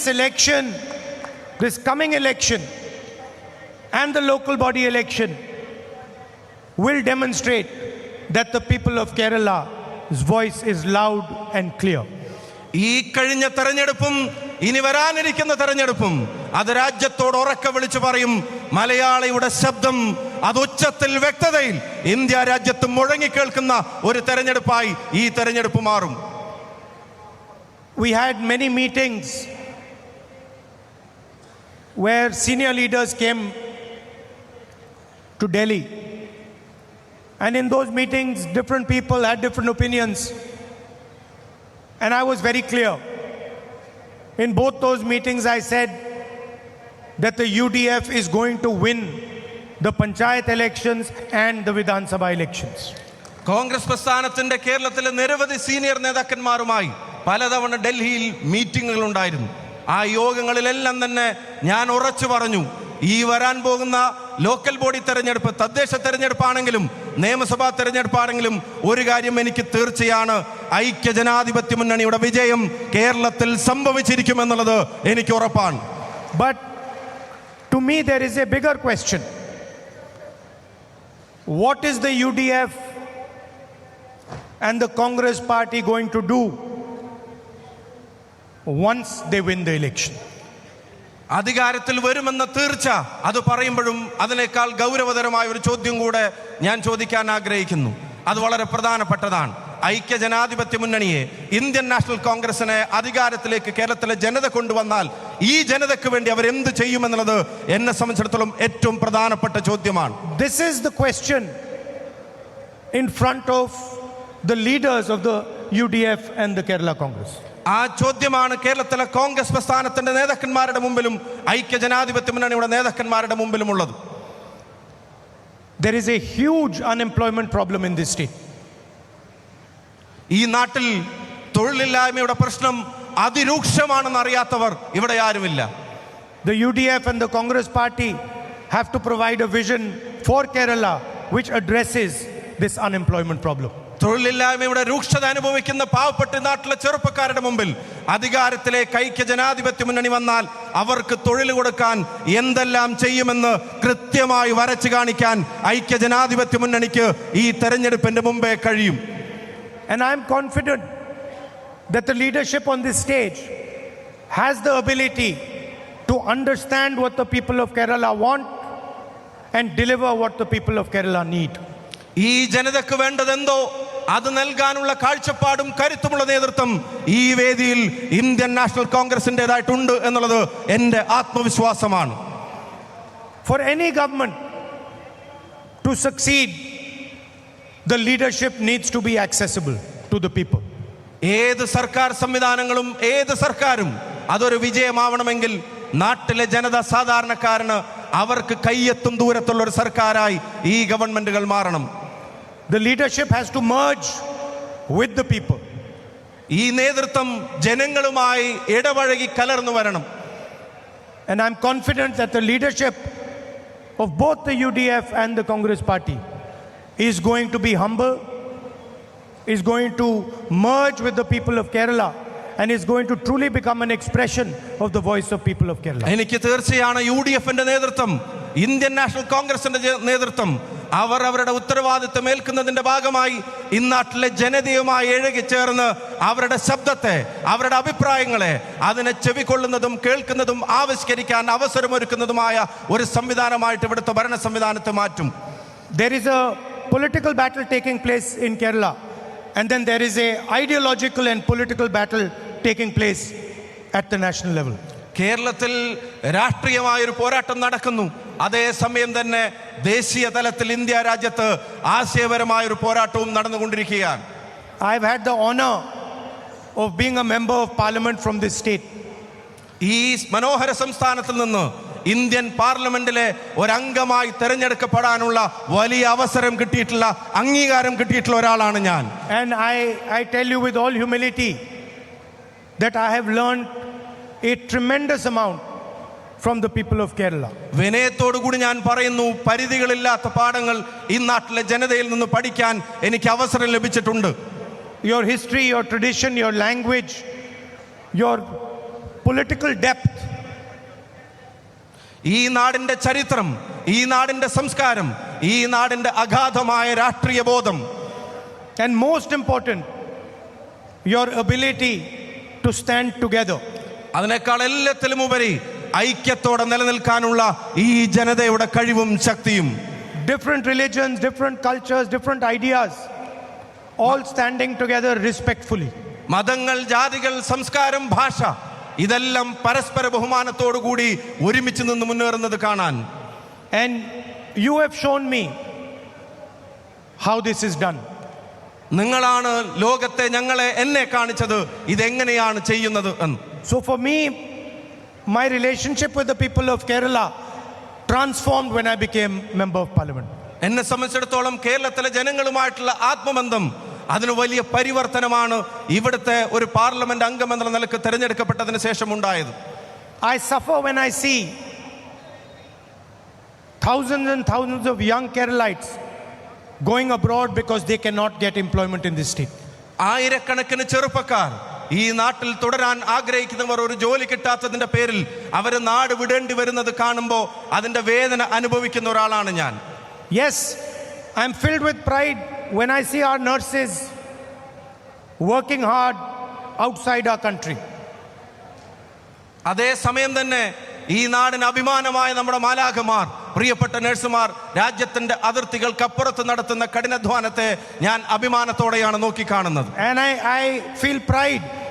This election, this coming election, and the local body election will demonstrate that the people of Kerala's voice is loud and clear. ഈ കഴിഞ്ഞ തെരഞ്ഞെടുപ്പും ഇനി വരാനിരിക്കുന്ന തെരഞ്ഞെടുപ്പും അത് രാജ്യത്തോട് ഉറക്കെ വിളിച്ചു പറയും മലയാളിയുടെ ശബ്ദം അത് ഉച്ചത്തിൽ വ്യക്തതയിൽ ഇന്ത്യ രാജ്യത്ത് മുഴങ്ങിക്കേൾക്കുന്ന ഒരു തെരഞ്ഞെടുപ്പായി ഈ തെരഞ്ഞെടുപ്പ് മാറും We had many meetings where senior leaders came to Delhi. And in those meetings, different people had different opinions. And I was very clear. In both those meetings, I said that the UDF is going to win the Panchayat elections and the Vidhan Sabha elections. Congress പ്രസ്ഥാനത്തിന്റെ കേരളത്തിലെ നിരവധി senior നേതാക്കന്മാരുമായി പലതവണ ഡൽഹിയിൽ മീറ്റിങ്ങുകൾ ഉണ്ടായിരുന്നു ആ യോഗങ്ങളിലെല്ലാം തന്നെ ഞാൻ ഉറച്ചു പറഞ്ഞു ഈ വരാൻ പോകുന്ന ലോക്കൽ ബോഡി തെരഞ്ഞെടുപ്പ് തദ്ദേശ തെരഞ്ഞെടുപ്പാണെങ്കിലും നിയമസഭാ തെരഞ്ഞെടുപ്പാണെങ്കിലും ഒരു കാര്യം എനിക്ക് തീർച്ചയാണ് ഐക്യ ജനാധിപത്യ മുന്നണിയുടെ വിജയം കേരളത്തിൽ സംഭവിച്ചിരിക്കും എന്നുള്ളത് എനിക്ക് ഉറപ്പാണ് to me there is a bigger question what question. The U D F and the Congress party going to do once they win the election അധികാരത്തിൽ വരുമെന്ന തീർച്ച അത് പറയുമ്പോഴും അതിനേക്കാൾ ഗൗരവതരമായ ഒരു ചോദ്യം കൂടെ ഞാൻ ചോദിക്കാൻ ആഗ്രഹിക്കുന്നു. അത് വളരെ പ്രധാനപ്പെട്ടതാണ്. ഐക്യ ജനാധിപത്യ മുന്നണിയെ ഇന്ത്യൻ നാഷണൽ കോൺഗ്രസിനെ അധികാരത്തിലേക്ക് കേരളത്തിലെ ജനത കൊണ്ടുവന്നാൽ ഈ ജനതയ്ക്ക് വേണ്ടി അവർ എന്ത് ചെയ്യുമെന്നുള്ളത് എന്നെ സംബന്ധിച്ചിടത്തോളം ഏറ്റവും പ്രധാനപ്പെട്ട ചോദ്യമാണ്. This is the question in front of the leaders of the U D F and the Kerala Congress. ആ ചോദ്യമാണ് കേരളത്തിലെ കോൺഗ്രസ് പ്രസ്ഥാനത്തിന്റെ നേതാക്കന്മാരുടെ മുമ്പിലും ഐക്യ ജനാധിപത്യ മുന്നണിയുടെ നേതാക്കന്മാരുടെ മുമ്പിലുമുള്ളത് There is a huge unemployment problem in this state. ഈ നാട്ടിൽ തൊഴിലില്ലായ്മയുടെ പ്രശ്നം അതിരൂക്ഷമാണെന്ന് അറിയാത്തവർ ഇവിടെ ആരുമില്ല The UDF and the Congress party have to provide a vision for Kerala which addresses this unemployment problem. തൊഴിലില്ലായ്മയുടെ രൂക്ഷത അനുഭവിക്കുന്ന പാവപ്പെട്ട നാട്ടിലെ ചെറുപ്പക്കാരുടെ മുമ്പിൽ അധികാരത്തിലെ കൈക്ക് ജനാധിപത്യ മുന്നണി വന്നാൽ അവർക്ക് തൊഴിൽ കൊടുക്കാൻ എന്തെല്ലാം ചെയ്യുമെന്ന് കൃത്യമായി വരച്ചു കാണിക്കാൻ ഐക്യ ജനാധിപത്യ മുന്നണിക്ക് ഈ തെരഞ്ഞെടുപ്പിന്റെ മുമ്പേ കഴിയും And I'm confident that the leadership on this stage has the ability to understand what the people of Kerala want and deliver what the people of Kerala need. ഈ ജനതയ്ക്ക് വേണ്ടതെന്തോ അത് നൽകാനുള്ള കാഴ്ചപ്പാടും കരുത്തുമുള്ള നേതൃത്വം ഈ വേദിയിൽ ഇന്ത്യൻ നാഷണൽ കോൺഗ്രസിന്റെതായിട്ടുണ്ട് എന്നുള്ളത് എന്റെ ആത്മവിശ്വാസമാണ്. For any government to succeed the leadership needs to be accessible to the people ഏത് സർക്കാർ സംവിധാനങ്ങളും ഏത് സർക്കാരും അതൊരു വിജയമാവണമെങ്കിൽ നാട്ടിലെ ജനത സാധാരണക്കാരന് അവർക്ക് കയ്യെത്തും ദൂരത്തുള്ള ഒരു സർക്കാരായി ഈ ഗവൺമെന്റുകൾ മാറണം. The leadership has to merge with the people. ഈ നേതൃത്വം ജനങ്ങളുമായി ഇടപഴകി കലർന്നു വരണം And I'm confident that the leadership of both the UDF and the Congress party is going to be humble, is going to merge with the people of Kerala, and is going to truly become an expression of the voice of people of Kerala. എനിക്ക് തീർച്ചയാണ് U D എഫിന്റെ നേതൃത്വം Indian national കോൺഗ്രസിന്റെ നേതൃത്വം അവർ അവരുടെ ഉത്തരവാദിത്വം ഏൽക്കുന്നതിന്റെ ഭാഗമായി ഇന്നാട്ടിലെ ജനതയുമായി ചേർന്ന് അവരുടെ ശബ്ദത്തെ അവരുടെ അഭിപ്രായങ്ങളെ അതിനെ ചെവിക്കൊള്ളുന്നതും കേൾക്കുന്നതും ആവിഷ്കരിക്കാൻ അവസരമൊരുക്കുന്നതുമായ ഒരു സംവിധാനമായിട്ട് ഇവിടുത്തെ ഭരണ സംവിധാനത്തെ മാറ്റും There is a political battle taking place in Kerala, and then there is a ideological and political battle taking place at the national level. കേരളത്തിൽ രാഷ്ട്രീയമായൊരു പോരാട്ടം നടക്കുന്നു അതേസമയം തന്നെ ദേശീയ തലത്തിൽ ഇന്ത്യ രാജ്യത്ത് ആശയപരമായ ഒരു പോരാട്ടവും നടന്നുകൊണ്ടിരിക്കുകയാണ്. I had the honor of being a member of parliament from this state ഈ മനോഹര സംസ്ഥാനത്തിൽ നിന്ന് ഇന്ത്യൻ പാർലമെന്റിലെ ഒരംഗമായി തെരഞ്ഞെടുക്കപ്പെടാനുള്ള വലിയ അവസരം കിട്ടിയിട്ടുള്ള അംഗീകാരം കിട്ടിയിട്ടുള്ള ഒരാളാണ് ഞാൻ. And I I tell you with all humility humility I have learn a tremendous tremendous amount from the people of Kerala. വിനയത്തോടുകൂടി ഞാൻ പറയുന്നു പരിധികളില്ലാത്ത പാഠങ്ങൾ ഈ നാട്ടിലെ ജനതയിൽ നിന്ന് പഠിക്കാൻ എനിക്ക് അവസരം ലഭിച്ചിട്ടുണ്ട് Your history, your tradition, your language, your political depth, ഈ നാടിന്റെ ചരിത്രം ഈ നാടിന്റെ സംസ്കാരം ഈ നാടിന്റെ അഗാധമായ രാഷ്ട്രീയ ബോധം and most important, your ability to stand together. അതിനേക്കാൾ എല്ലാത്തിലും ഉപരി ഐക്യത്തോടെ നിലനിൽക്കാനുള്ള ഈ ജനതയുടെ കഴിവും ശക്തിയും Different religions, different cultures, different ideas, all standing together respectfully. മതങ്ങൾ ജാതികൾ സംസ്കാരം ഭാഷ ഇതെല്ലാം പരസ്പര ബഹുമാനത്തോടു കൂടി ഒരുമിച്ച് നിന്ന് മുന്നേറുന്നത് കാണാൻ And you have shown me how this is done. നിങ്ങളാണ് ലോകത്തെ ഞങ്ങളെ എന്നെ കാണിച്ചത് ഇതെങ്ങനെയാണ് ചെയ്യുന്നത് എന്ന് So for me, my relationship with the people of Kerala transformed when I became member of parliament. എന്നെ സംബന്ധിച്ചിടത്തോളം കേരളത്തിലെ ജനങ്ങളുമായിട്ടുള്ള ആത്മബന്ധം അതിന് വലിയ പരിവർത്തനമാണ് ഇവിടുത്തെ ഒരു പാർലമെന്റ് അംഗം എന്ന നിലക്ക് തെരഞ്ഞെടുക്കപ്പെട്ടതിന് ശേഷം ഉണ്ടായത് I suffer when I see thousands and thousands of young Keralites going abroad because they cannot get employment in this state. ആയിരക്കണക്കിന് ചെറുപ്പക്കാർ ഈ നാട്ടിൽ തുടരാൻ ആഗ്രഹിക്കുന്നവർ ഒരു ജോലി കിട്ടാത്തതിന്റെ പേരിൽ അവർ നാട് വിടേണ്ടി വരുന്നത് കാണുമ്പോൾ അതിന്റെ വേദന അനുഭവിക്കുന്ന ഒരാളാണ് ഞാൻ yes I'm filled with when I see our nurses working hard outside our country. അതേ സമയം തന്നെ ഈ നാടിന് അഭിമാനമായ നമ്മുടെ മാലാഖമാർ പ്രിയപ്പെട്ട നഴ്സുമാർ രാജ്യത്തിന്റെ അതിർത്തികൾക്കപ്പുറത്ത് നടത്തുന്ന കഠിനാധ്വാനത്തെ ഞാൻ അഭിമാനത്തോടെയാണ് നോക്കിക്കാണുന്നത്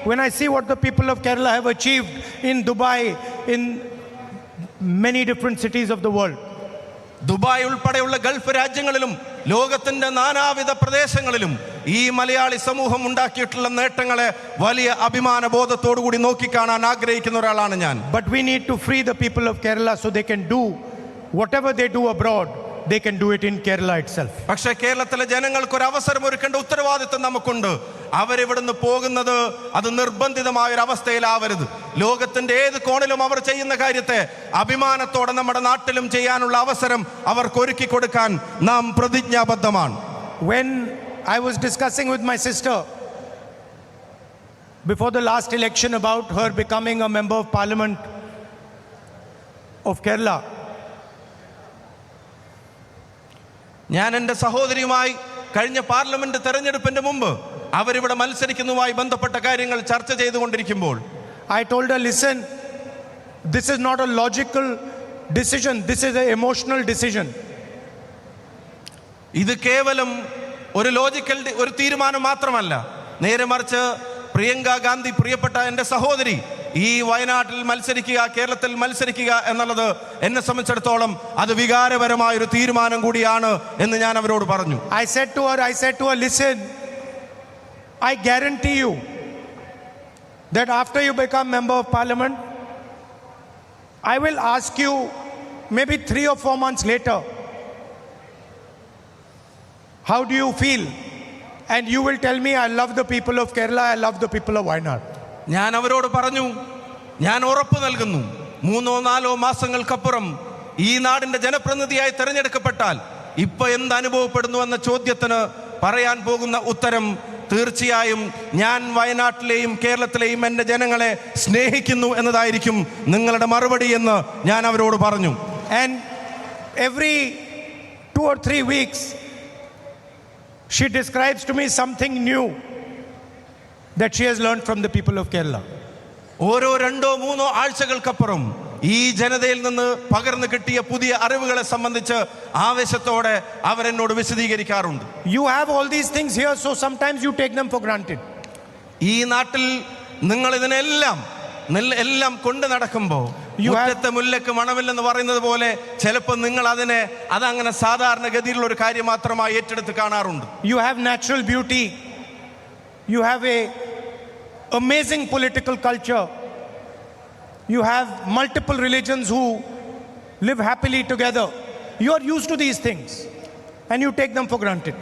And I, I feel pride when I see what the people of Kerala have achieved in Dubai, in many different cities of the world. Dubai ഉൾപ്പെടെയുള്ള ഗൾഫ് രാജ്യങ്ങളിലും ലോകത്തിന്റെ നാനാവിധ പ്രദേശങ്ങളിലും ഈ മലയാളി സമൂഹം ഉണ്ടാക്കിയിട്ടുള്ള നേട്ടങ്ങളെ വലിയ അഭിമാന ബോധത്തോടു കൂടി നോക്കിക്കാണാൻ ആഗ്രഹിക്കുന്ന ഒരാളാണ് ഞാൻ But we need to free the people of Kerala so they can do whatever they do abroad, they can do it in Kerala itself. പക്ഷേ കേരളത്തിലെ ജനങ്ങൾക്ക് ഒരു അവസരം ഒരുക്കേണ്ട ഉത്തരവാദിത്വം നമുക്കുണ്ട്. അവരിവിടുന്ന് പോകുന്നത് അത് നിർബന്ധിതമായ ഒരു അവസ്ഥയിലാവരുത് ലോകത്തിന്റെ ഏത് കോണിലും അവർ ചെയ്യുന്ന കാര്യത്തെ അഭിമാനത്തോടെ നമ്മുടെ നാട്ടിലും ചെയ്യാനുള്ള അവസരം അവർക്ക് ഒരുക്കി കൊടുക്കാൻ നാം പ്രതിജ്ഞാബദ്ധമാണ്. When I was discussing with my sister before the last election about her becoming a member of parliament of Kerala, ഞാൻ എന്റെ സഹോദരിയുമായി കഴിഞ്ഞ പാർലമെന്റ് തെരഞ്ഞെടുപ്പിന്റെ മുമ്പ് അവരിവിടെ മത്സരിക്കുന്നതുമായി ബന്ധപ്പെട്ട കാര്യങ്ങൾ ചർച്ച ചെയ്തുകൊണ്ടിരിക്കുമ്പോൾ I told listen this this is not a logical decision, this is emotional emotional decision. ഇത് കേവലം ഒരു ലോജിക്കൽ ഒരു തീരുമാനം മാത്രമല്ല നേരെ മറിച്ച് പ്രിയങ്ക ഗാന്ധി പ്രിയപ്പെട്ട എന്റെ സഹോദരി ഈ വയനാട്ടിൽ മത്സരിക്കുക കേരളത്തിൽ മത്സരിക്കുക എന്നുള്ളത് എന്നെ സംബന്ധിച്ചിടത്തോളം അത് വികാരപരമായ ഒരു തീരുമാനം കൂടിയാണ് എന്ന് ഞാൻ അവരോട് പറഞ്ഞു I said to her, I said to her, listen, I guarantee you that after you become member of parliament, I will ask you maybe three or four months later, how do you feel? And you will tell me, I love the people of Kerala, I love the people of Wayanad. ഞാൻ അവരോട് പറഞ്ഞു ഞാൻ ഉറപ്പ് നൽകുന്നു. മൂന്നോ നാലോ മാസങ്ങൾക്കപ്പുറം ഈ നാടിന്റെ ജനപ്രതിനിധിയായി തെരഞ്ഞെടുക്കപ്പെട്ടാൽ ഇപ്പൊ എന്ത് അനുഭവപ്പെടുന്നു എന്ന ചോദ്യത്തിന് പറയാൻ പോകുന്ന ഉത്തരം തീർച്ചയായും ഞാൻ വയനാട്ടിലെയും കേരളത്തിലെയും എന്റെ ജനങ്ങളെ സ്നേഹിക്കുന്നു എന്നതായിരിക്കും നിങ്ങളുടെ മറുപടി എന്ന് ഞാൻ അവരോട് പറഞ്ഞു. And every two or three weeks she describes to me something new. That she has learned from the people of Kerala. ഓരോ രണ്ടോ മൂന്നോ ആഴ്ചകൾക്കപ്പുറം ഈ ജനതയിൽ നിന്ന് പകർന്നു കിട്ടിയ പുതിയ അറിവുകളെ സംബന്ധിച്ച് ആവേശത്തോടെ അവരെന്നോട് വിശദീകരിക്കാറുണ്ട് you have all these things here so sometimes you take them for granted ഈ നാട്ടിൽ നിങ്ങൾ ഇതിനെല്ലാം എല്ലാം കൊണ്ട് നടക്കുമ്പോൾ മുറ്റത്തെ മുല്ലക്ക് മണമില്ലെന്ന് പറയുന്നത് പോലെ ചിലപ്പോൾ നിങ്ങൾ അതിനെ അതങ്ങനെ സാധാരണഗതിയിലുള്ള ഒരു കാര്യം മാത്രമായി ഏറ്റെടുത്ത് കാണാറുണ്ട് you have natural beauty. You have a amazing political culture. You have multiple religions who live happily together. You are used to these things and you take them for granted.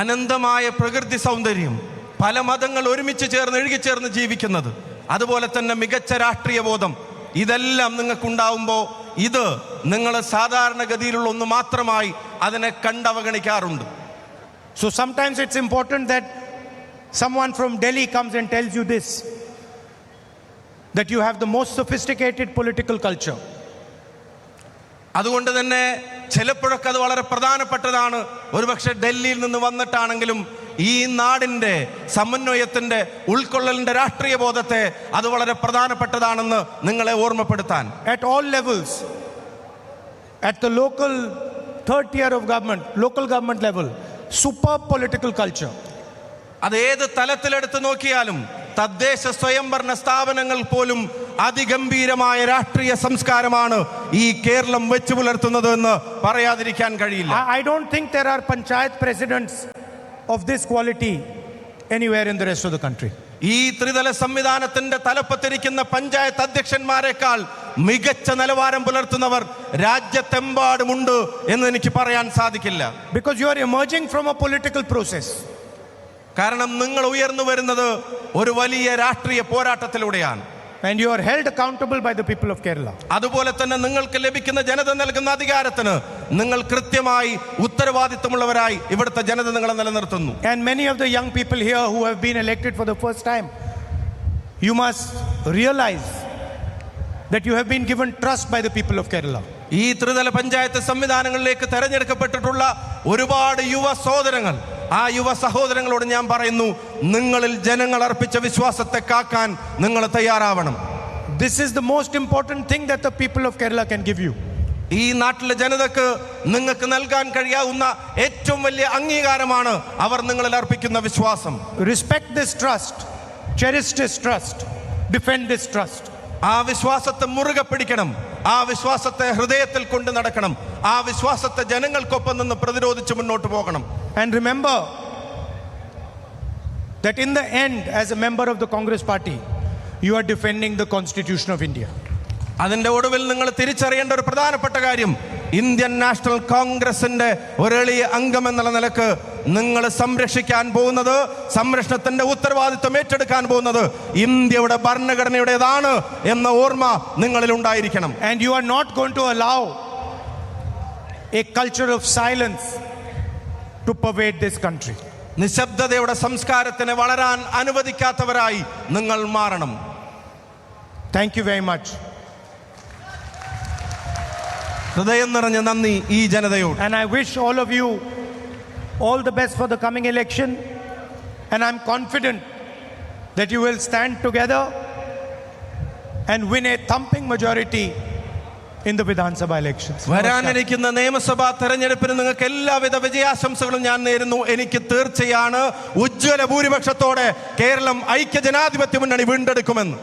അനന്തമായ പ്രകൃതി സൗന്ദര്യം പല മതങ്ങൾ ഒരുമിച്ച് ചേർന്ന് ഇഴുകിച്ചേർന്ന് ജീവിക്കുന്നത് അതുപോലെ തന്നെ മികച്ച രാഷ്ട്രീയ ബോധം ഇതെല്ലാം നിങ്ങൾക്കുണ്ടാവുമ്പോൾ ഇത് നിങ്ങൾ സാധാരണഗതിയിലുള്ള ഒന്ന് മാത്രമായി അതിനെ കണ്ടവഗണിക്കാറുണ്ട് So sometimes it's important that someone from Delhi comes and tells you this. that you have the most sophisticated political culture. അതുകൊണ്ട് തന്നെ ചിലപ്പോഴൊക്കെ അത് വളരെ പ്രധാനപ്പെട്ടതാണ് ഒരുപക്ഷെ ഡൽഹിയിൽ നിന്ന് വന്നിട്ടാണെങ്കിലും ഈ നാടിന്റെ സമന്വയത്തിന്റെ ഉൾക്കൊള്ളലിന്റെ രാഷ്ട്രീയ ബോധത്തെ അത് വളരെ പ്രധാനപ്പെട്ടതാണെന്ന് നിങ്ങളെ ഓർമ്മപ്പെടുത്താൻ at all levels at the local third tier of government, local government level super political culture. അത് ഏത് തലത്തിലെടുത്ത് നോക്കിയാലും തദ്ദേശ സ്വയംഭരണ സ്ഥാപനങ്ങൾ പോലും അതിഗംഭീരമായ രാഷ്ട്രീയ സംസ്കാരമാണ് ഈ കേരളം വെച്ചു പുലർത്തുന്നത് എന്ന് പറയാതിരിക്കാൻ കഴിയില്ല. I don't think there are panchayat presidents of this quality anywhere in the rest of the country ഈ ത്രിതല സംവിധാനത്തിന്റെ തലപ്പത്തിരിക്കുന്ന പഞ്ചായത്ത് അധ്യക്ഷന്മാരെക്കാൾ മികച്ച നിലവാരം പുലർത്തുന്നവർ രാജ്യത്തെമ്പാടുമുണ്ട് എന്ന് എനിക്ക് പറയാൻ സാധിക്കില്ല. Because you are emerging from a political process. കാരണം നിങ്ങൾ ഉയർന്നു വരുന്നത് ഒരു വലിയ രാഷ്ട്രീയ പോരാട്ടത്തിലൂടെയാണ് And you are held accountable by the people of Kerala. അതുപോലെ തന്നെ നിങ്ങൾക്ക് ലഭിക്കുന്ന ജനത നൽകുന്ന അധികാരത്തിന് നിങ്ങൾ കൃത്യമായി ഉത്തരവാദിത്തമുള്ളവരായി ഇവിടുത്തെ ജനത നിങ്ങളെ നിലനിർത്തുന്നു And many of the young people here who have been elected for the first time, you must realize that you have been given trust by the people of Kerala. ഈ ത്രിതല പഞ്ചായത്ത് സംവിധാനങ്ങളിലേക്ക് തെരഞ്ഞെടുക്കപ്പെട്ടിട്ടുള്ള ഒരുപാട് യുവ സഹോദരങ്ങൾ ആ യുവ സഹോദരങ്ങളോട് ഞാൻ പറയുന്നു നിങ്ങളിൽ ജനങ്ങൾ അർപ്പിച്ച വിശ്വാസത്തെ കാക്കാൻ നിങ്ങൾ തയ്യാറാവണം This is the most important thing that the people of Kerala can give you. ഈ നാട്ടിലെ ജനതക്ക് നിങ്ങൾക്ക് നൽകാൻ കഴിയാവുന്ന ഏറ്റവും വലിയ അംഗീകാരമാണ് അവർ നിങ്ങളിൽ അർപ്പിക്കുന്ന വിശ്വാസം Respect this trust, cherish this trust, defend this trust. ആ വിശ്വാസത്തെ മുറുകെ പിടിക്കണം ആ വിശ്വാസത്തെ ഹൃദയത്തിൽ കൊണ്ട് നടക്കണം ആ വിശ്വാസത്തെ ജനങ്ങൾക്കൊപ്പം നിന്ന് പ്രതിരോധിച്ച് മുന്നോട്ട് പോകണം And remember that in the end, as a member of the Congress party, you are defending the Constitution of India. അതിന്റെ ഒടുവിൽ നിങ്ങൾ തിരിച്ചറിയേണ്ട ഒരു പ്രധാനപ്പെട്ട കാര്യം ഇന്ത്യൻ നാഷണൽ കോൺഗ്രസിന്റെ ഒരെളിയ അംഗം എന്നുള്ള നിലയ്ക്ക് നിങ്ങൾ സംരക്ഷിക്കാൻ പോകുന്നത് സംരക്ഷണത്തിന്റെ ഉത്തരവാദിത്വം ഏറ്റെടുക്കാൻ പോകുന്നത് ഇന്ത്യയുടെ ഭരണഘടനയുടേതാണ് എന്ന ഓർമ്മ നിങ്ങളിൽ ഉണ്ടായിരിക്കണം and you are not going to allow a culture of silence to pervade this country. നിശബ്ദതയുടെ സംസ്കാരത്തിനെ വളരാൻ അനുവദിക്കാത്തവരായി നിങ്ങൾ മാറണം Thank you very much. ഹൃദയം നിറഞ്ഞ നന്ദി ഈ ജനതയോട് And I wish all of you all the best for the coming election. And I'm confident that you will stand together and win a thumping majority in the Vidhan. വരാനിരിക്കുന്ന നിയമസഭാ തെരഞ്ഞെടുപ്പിന് നിങ്ങൾക്ക് എല്ലാവിധ വിജയാശംസകളും ഞാൻ നേരുന്നു. എനിക്ക് തീർച്ചയാണ് ഉജ്ജ്വല ഭൂരിപക്ഷത്തോടെ കേരളം ഐക്യ ജനാധിപത്യ മുന്നണി വീണ്ടെടുക്കുമെന്ന്.